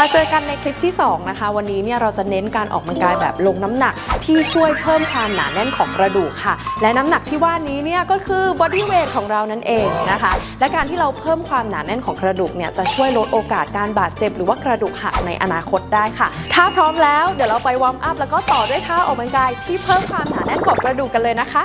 มาเจอกันในคลิปที่ 2 นะคะ วันนี้เนี่ยเราจะเน้นการออกกำลังกายแบบลงน้ำหนักที่ช่วยเพิ่มความหนาแน่นของกระดูกค่ะ และน้ำหนักที่ว่านี้เนี่ยก็คือ body weight ของเรานั่นเองนะคะ และการที่เราเพิ่มความหนาแน่นของกระดูกเนี่ยจะช่วยลดโอกาสการบาดเจ็บ หรือว่ากระดูกหักในอนาคตได้ค่ะ ถ้าพร้อมแล้วเดี๋ยวเราไปวอร์มอัพแล้วก็ต่อด้วยท่าออกกำลังกายที่เพิ่มความหนาแน่นของกระดูกกันเลยนะคะ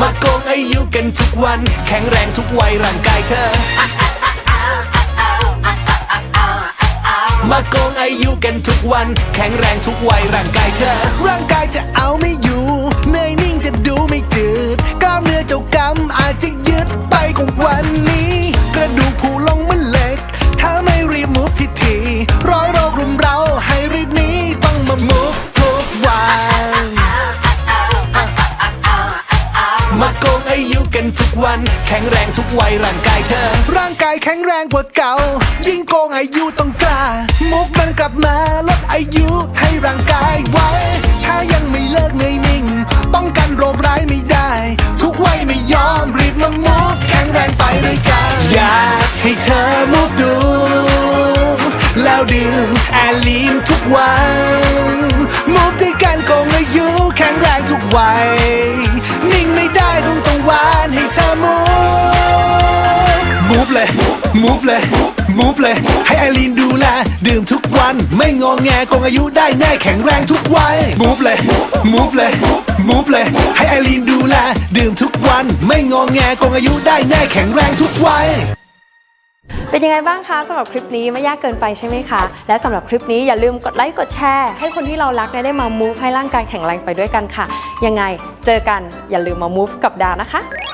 มาโกงอายุกันทุกวัน แข็งแรงทุกวัยร่างกายเธอ มาโกงอายุกันทุกวัน แข็งแรงทุกวัยร่างกายเธอ ร่างกายจะเอาไม่ มาโกงอายุกันทุกวัน แข็งแรงทุกวัยร่างกายเธอ ร่างกายแข็งแรงกว่าเก่า ยิ่งโกงอายุต้องกล้า move มันกลับมาลดอายุให้ร่างกายไว้ ถ้ายังไม่เลิกเงยนิ่ง ป้องกันโรคร้ายไม่ได้ ทุกวัยไม่ยอมรีบมา move แข็งแรงไปด้วยกันอยากให้เธอ move ดูแล้วดื่มแอลลีนทุกวัน move ด้วยกันโกงอายุแข็งแรงทุกวัย ไม่ได้คงต้องหวานให้เธอ move move เลย move เลย move เลย ให้ไอรีนดูแล ดื่มทุกวัน ไม่งอแงคงอายุได้แน่แข็งแรงทุกวัย move เลย move เลย move เลย ให้ไอรีนดูแล ดื่มทุกวัน ไม่งอแงคงอายุได้แน่แข็งแรงทุกวัย เป็นยังไงบ้างคะสำหรับคลิปนี้ไม่ยากเกินไปใช่ไหมคะ และสำหรับคลิปนี้อย่าลืมกดไลค์กดแชร์ ให้คนที่เรารักได้มา move ให้ร่างกายแข็งแรงไปด้วยกันค่ะ ยังไงเจอกันอย่าลืมมา move กับดานะคะ